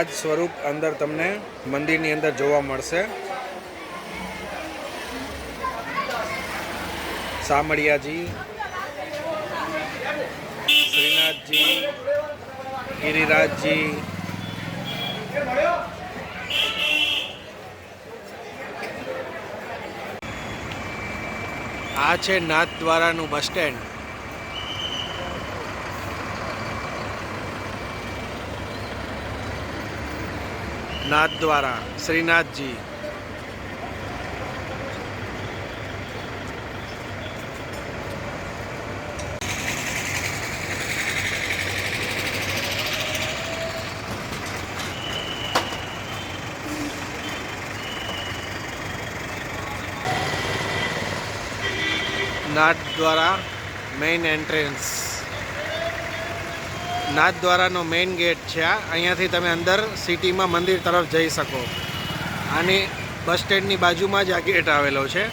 આ સ્વરૂપ અંદર તમને મંદિરની અંદર જોવા મળશે. સામળિયાજી, શ્રીનાથજી, ગિરિરાજજી, આ છે નાથદ્વારાનું bus stand. Nathdwara Shrinathji. Nathdwara main entrance નાથદ્વારાનો main gate છે આ. અહીંયાથી તમે અંદર સિટીમાં મંદિર તરફ જઈ શકો. આની બસ સ્ટેન્ડની બાજુમાં જ આ ગેટ આવેલો છે.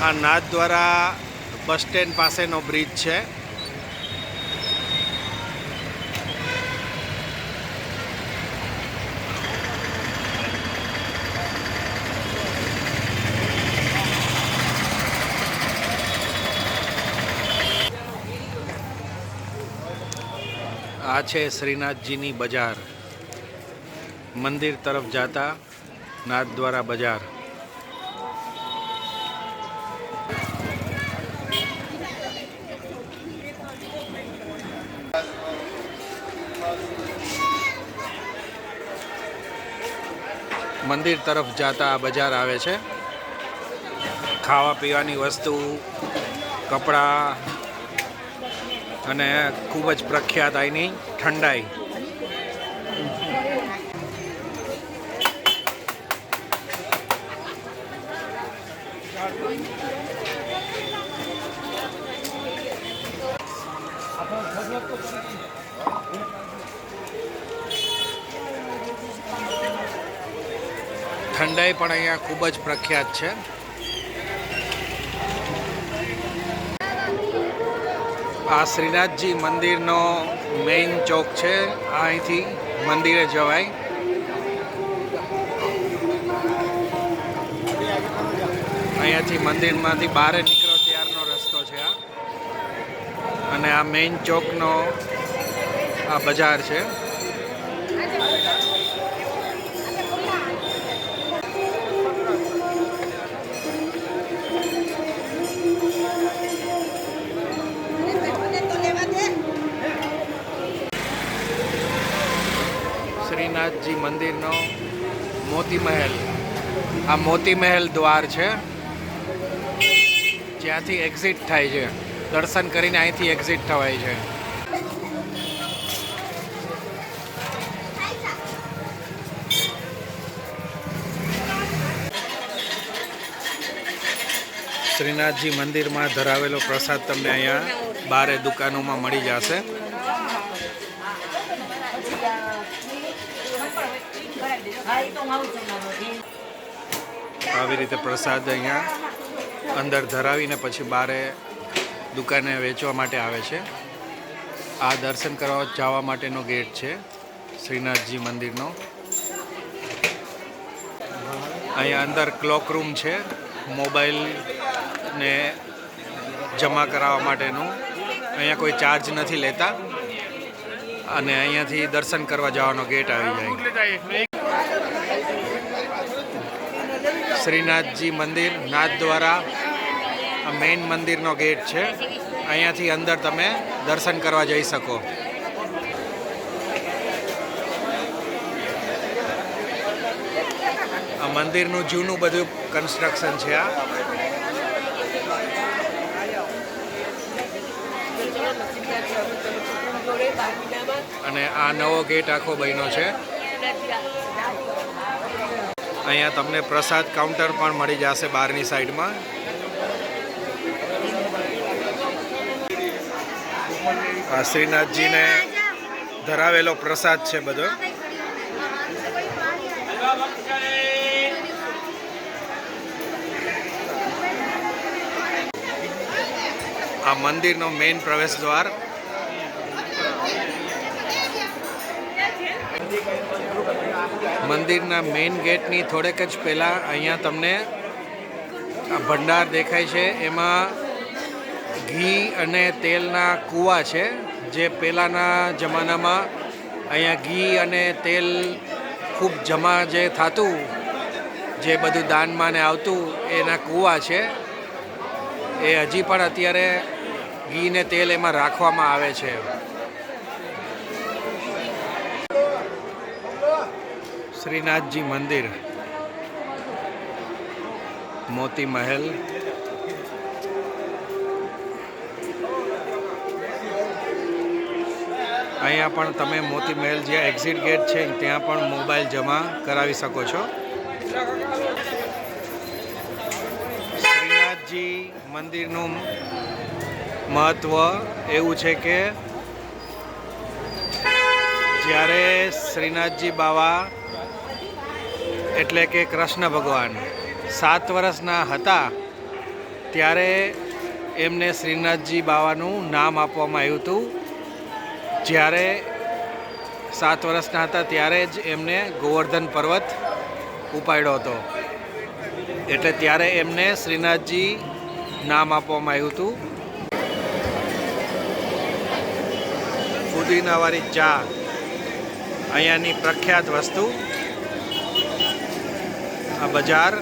આ નાથદ્વારા બસ સ્ટેન્ડ પાસેનો બ્રિજ છે. આ છે શ્રીનાથજીની બજાર. મંદિર તરફ જાતા નાથદ્વારા બજાર. મંદિર તરફ જાતા આ બજાર આવે છે. ખાવા પીવાની વસ્તુ, કપડાં અને ખૂબ જ પ્રખ્યાત અહીંની ઠંડાઈ. ઠંડાઈ પણ અહીંયા ખૂબ જ પ્રખ્યાત છે. આ શ્રીનાથજી મંદિરનો મેઇન ચોક છે. અહીંથી મંદિરે જવાય. અહીંયાથી મંદિરમાંથી બહાર નીકળો ત્યારનો રસ્તો છે આ. અને આ મેઇન ચોકનો આ બજાર છે. શ્રીનાથજી મંદિરનો મોતી મહેલ. આ મોતી મહેલ દ્વાર છે. જ્યાંથી એક્ઝિટ થાય છે. દર્શન કરીને અહીંથી એક્ઝિટ થવાય છે. શ્રીનાથજી મંદિરમાં ધરાવેલો પ્રસાદ તમને અહીંયા બારે દુકાનોમાં મળી જશે. આવી રીતે પ્રસાદ અહીંયા અંદર ધરાવીને પછી બારે દુકાને વેચવા માટે આવે છે. આ દર્શન કરવા જવા માટેનો ગેટ છે, શ્રીનાથજી મંદિરનો. અહીંયા અંદર ક્લોક રૂમ છે મોબાઈલને જમા કરાવવા માટેનું. અહીંયા કોઈ ચાર્જ નથી લેતા. અને અહીંયાથી દર્શન કરવા જવાનો ગેટ આવી જાય. શ્રીનાથજી મંદિર, નાથ દ્વારા આ મેઇન મંદિરનો ગેટ છે. અહીંયાથી અંદર તમે દર્શન કરવા જઈ શકો. આ મંદિરનું જૂનું બધું કન્સ્ટ્રક્શન છે આ. અને આ નવો ગેટ આખો બન્યો છે. અહીંયા તમને પ્રસાદ કાઉન્ટર પણ મળી જશે બહારની સાઈડમાં આ શ્રીનાથજીને ધરાવેલો પ્રસાદ છે બધો. આ મંદિરનો મેઇન પ્રવેશ દ્વાર. મંદિરના મેઇન ગેટની થોડેક જ પહેલાં અહીંયા તમને આ ભંડાર દેખાય છે. એમાં ઘી અને તેલના કૂવા છે, જે પહેલાંના જમાનામાં અહીંયા ઘી અને તેલ ખૂબ જમા જે થતું, જે બધું દાનમાં ને આવતું, એના કૂવા છે. એ હજી પણ અત્યારે ઘી ને તેલ એમાં રાખવામાં આવે છે. શ્રીનાથજી મંદિર, મોતી મહેલ, અહીંયા પણ તમે મોતી મહેલ જ્યાં એક્ઝિટ ગેટ છે, ત્યાં પણ મોબાઈલ જમા કરાવી શકો છો. શ્રીનાથજી મંદિરનું મહત્વ એવું છે કે જ્યારે શ્રીનાથજી બાવા એટલે કે કૃષ્ણ ભગવાન સાત વર્ષના હતા, ત્યારે એમને શ્રીનાથજી બાવાનું નામ આપવામાં આવ્યું હતું. જ્યારે સાત વર્ષના હતા, ત્યારે જ એમને ગોવર્ધન પર્વત ઉપાડ્યો હતો. એટલે ત્યારે એમને શ્રીનાથજી નામ આપવામાં આવ્યું હતું. ફુદીનાવાળી ચા અહીંયાની પ્રખ્યાત વસ્તુ, આ બજાર.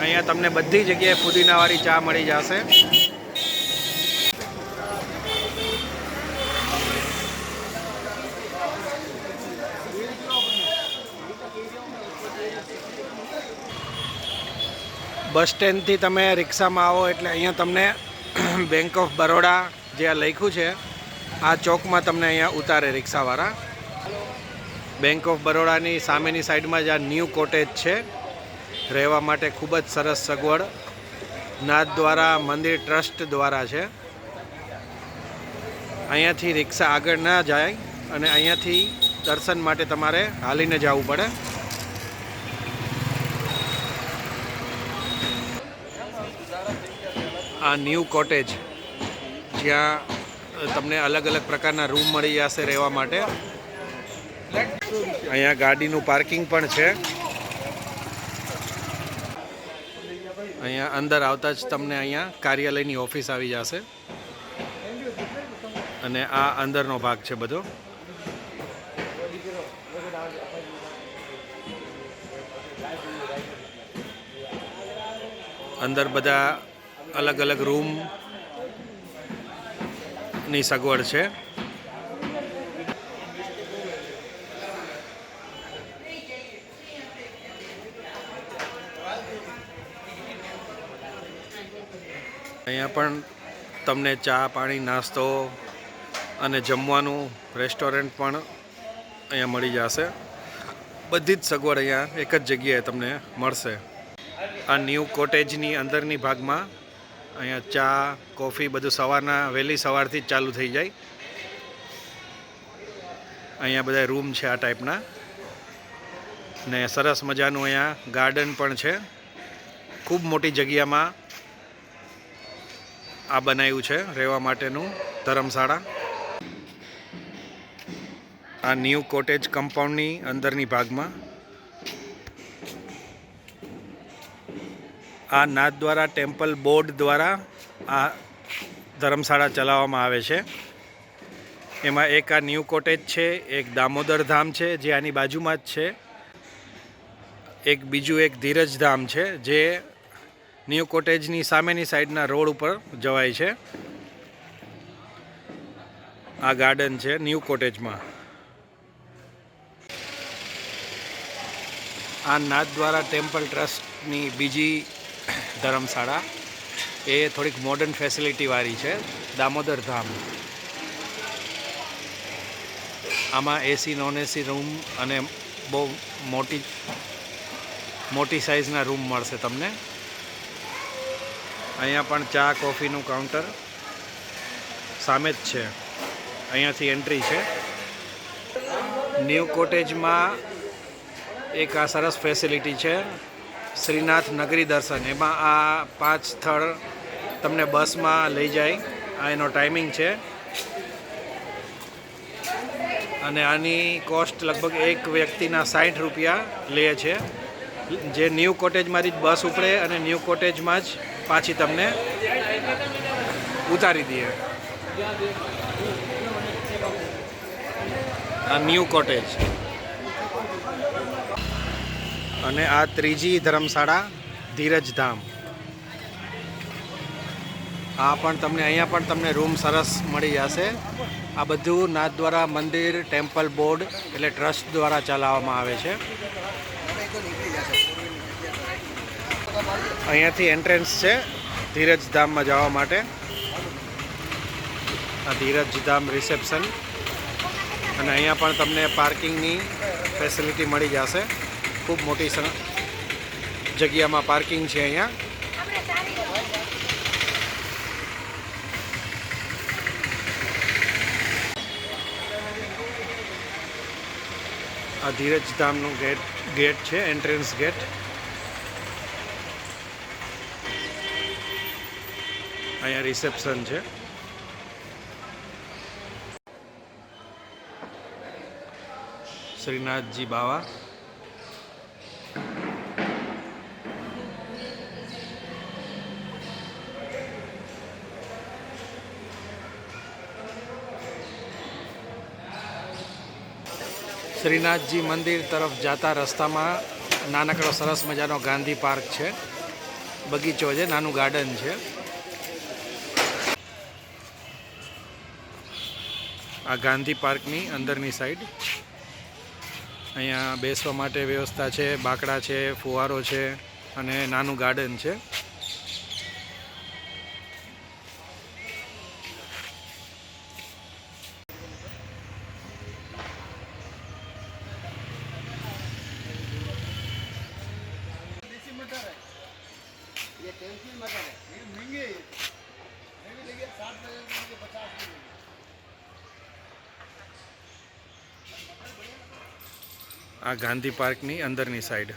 અહીંયા તમને બધી જગ્યાએ ફુદીનાવાળી ચા મળી જશે. બસ સ્ટેન્ડથી તમે રિક્ષામાં આવો એટલે અહીંયા તમને બેંક ઓફ બરોડા જે આ લખ્યું છે, આ ચોકમાં તમને અહીંયા ઉતારે રિક્ષાવાળા. બેંક ઓફ બરોડાની સામેની સાઈડમાં જ આ ન્યૂ કોટેજ છે. રહેવા માટે ખૂબ જ સરસ સગવડ. નાથ દ્વારા, મંદિર ટ્રસ્ટ દ્વારા છે. અહીંયાથી રિક્ષા આગળ ના જાય અને અહીંયાથી દર્શન માટે તમારે હાલીને જવું પડે. આ ન્યૂ કોટેજ, જ્યાં તમને અલગ અલગ પ્રકારના રૂમ મળી જશે રહેવા માટે. અહીંયા ગાડીનું પાર્કિંગ પણ છે. અહીંયા અંદર આવતા જ તમને અહીંયા કાર્યાલયની ઓફિસ આવી જશે. અને આ અંદરનો ભાગ છે બધો. અંદર બધા અલગ અલગ રૂમની સગવડ છે. અહીંયા પણ તમને ચા, પાણી, નાસ્તો અને જમવાનું રેસ્ટોરન્ટ પણ અહીંયા મળી જશે. બધી જ સગવડ અહીંયા એક જ જગ્યાએ તમને મળશે. આ ન્યૂ કોટેજની અંદરની ભાગમાં અહીંયા ચા, કોફી બધું સવારના, વહેલી સવારથી જ ચાલુ થઈ જાય. અહીંયા બધા રૂમ છે આ ટાઈપના. ને સરસ મજાનું અહીંયા ગાર્ડન પણ છે. ખૂબ મોટી જગ્યામાં આ બનાવ્યું છે રહેવા માટેનું ધર્મશાળા. આ ન્યૂ કોટેજ કમ્પાઉન્ડની અંદરની ભાગમાં. આ નાથ દ્વારા ટેમ્પલ બોર્ડ દ્વારા આ ધર્મશાળા ચલાવવામાં આવે છે. એમાં એક આ ન્યૂ કોટેજ છે, એક દામોદર ધામ છે, જે આની બાજુમાં જ છે. એક બીજું એક ધીરજ ધામ છે, જે ન્યૂ કોટેજની સામેની સાઈડના રોડ ઉપર જવાય છે. આ ગાર્ડન છે ન્યૂ કોટેજમાં. આ નાથ દ્વારા ટેમ્પલ ટ્રસ્ટની બીજી ધર્મશાળા. એ થોડીક મોડર્ન ફેસિલિટીવાળી છે, દામોદર ધામ. આમાં એસી નોન એસી રૂમ અને બહુ મોટી મોટી સાઇઝના રૂમ મળશે તમને. અહીંયા પણ ચા, કોફીનું કાઉન્ટર સામે જ છે. અહીંયાથી એન્ટ્રી છે. ન્યૂ કોટેજમાં એક આ સરસ ફેસિલિટી છે. શ્રીનાથ નગરી દર્શન. એમાં આ પાંચ સ્થળ તમને બસમાં લઈ જાય. આ એનો ટાઈમિંગ છે. અને આની કોસ્ટ લગભગ એક વ્યક્તિના સાઠ રૂપિયા લે છે. જે ન્યૂ કોટેજમાંથી જ બસ ઉપડે અને ન્યૂ કોટેજમાં જ પાછી તમને ઉતારી દઈએ. આ ન્યૂ કોટેજ. અને આ ત્રીજી ધર્મશાળા ધીરજધામ આ પણ તમને, અહીંયા પણ તમને રૂમ સરસ મળી જશે. આ બધું નાથદ્વારા મંદિર, ટેમ્પલ બોર્ડ એટલે ટ્રસ્ટ દ્વારા ચલાવવામાં આવે છે. અહીંયાથી એન્ટ્રન્સ છે ધીરજધામમાં જવા માટે. આ ધીરજધામ રિસેપ્શન અને અહીંયા પણ તમને પાર્કિંગની ફેસિલિટી મળી જશે. ખૂબ મોટી જગ્યામાં પાર્કિંગ છે અહીંયા. આ ધીરજ ધામનું ગેટ ગેટ છે એન્ટ્રન્સ ગેટ અહીંયા રિસેપ્શન છે. શ્રીનાથજી બાવા. શ્રીનાથજી મંદિર તરફ જતા રસ્તામાં નાનકડો સરસ મજાનો ગાંધી પાર્ક છે. બગીચો છે, નાનું ગાર્ડન છે. આ ગાંધી પાર્કની અંદરની સાઈડ. અહીંયા બેસવા માટે વ્યવસ્થા છે, બાકડા છે, ફુવારો છે અને નાનું ગાર્ડન છે. આ ગાંધી પાર્કની અંદરની સાઈડ